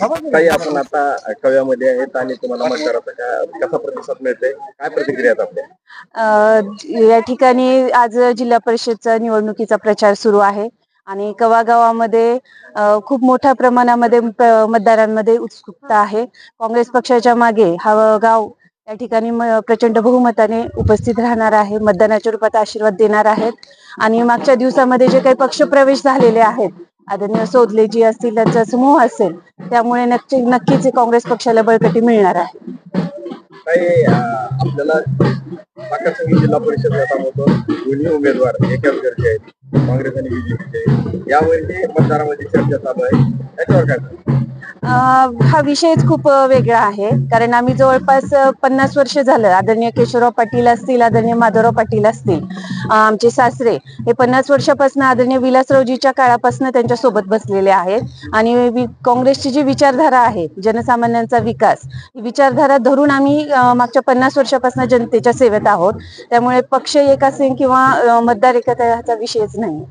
काही आपण आता कव्यामध्ये आहेत आणि तुम्हाला मतदाराचा का- कसा प्रतिसाद मिळतोय? काय प्रतिक्रिया आहेत आपल्या? अ, या ठिकाणी आज जिल्हा परिषदचा निवडणुकीचा प्रचार सुरू आहे आणि कवा गावामध्ये अ, खूप मोठ्या प्रमाणामध्ये प- मतदारांमध्ये उत्सुकता आहे. काँग्रेस पक्षाच्या मागे हा गाव या ठिकाणी म- प्रचंड बहुमताने उपस्थित राहणार आहे मतदानाच्या रूपात आशीर्वाद देणार आहेत. आणि मागच्या दिवसामध्ये जे काही पक्षप्रवेश झालेले आहेत आदरणीय सोदले जी असतील त्यांचा समूह असेल त्यामुळे नक्की नक्कीच काँग्रेस पक्षाला बळकटी मिळणार आहे. काही आपल्याला जिल्हा परिषद गटामधून दोन्ही उमेदवार एकाच घरचे आहेत काँग्रेस आणि बीजेपीचे. यावरती मतदारामध्ये चर्चा चालू आहे. त्याच्यावर काय हा विषयच खूप वेगळा आहे. कारण आम्ही जवळपास पन्नास वर्ष झालं. आदरणीय केशवराव पाटील असतील आदरणीय माधवराव पाटील असतील आमचे सासरे हे पन्नास वर्षापासून आदरणीय विलासरावजीच्या काळापासून त्यांच्यासोबत बसलेले आहेत. आणि काँग्रेसची जी विचारधारा आहे जनसामान्यांचा विकास ही विचारधारा धरून आम्ही मागच्या पन्नास वर्षापासून जनतेच्या सेवेत आहोत. त्यामुळे पक्ष एक असेल किंवा मतदार एक ह्याचा विषयच नाही.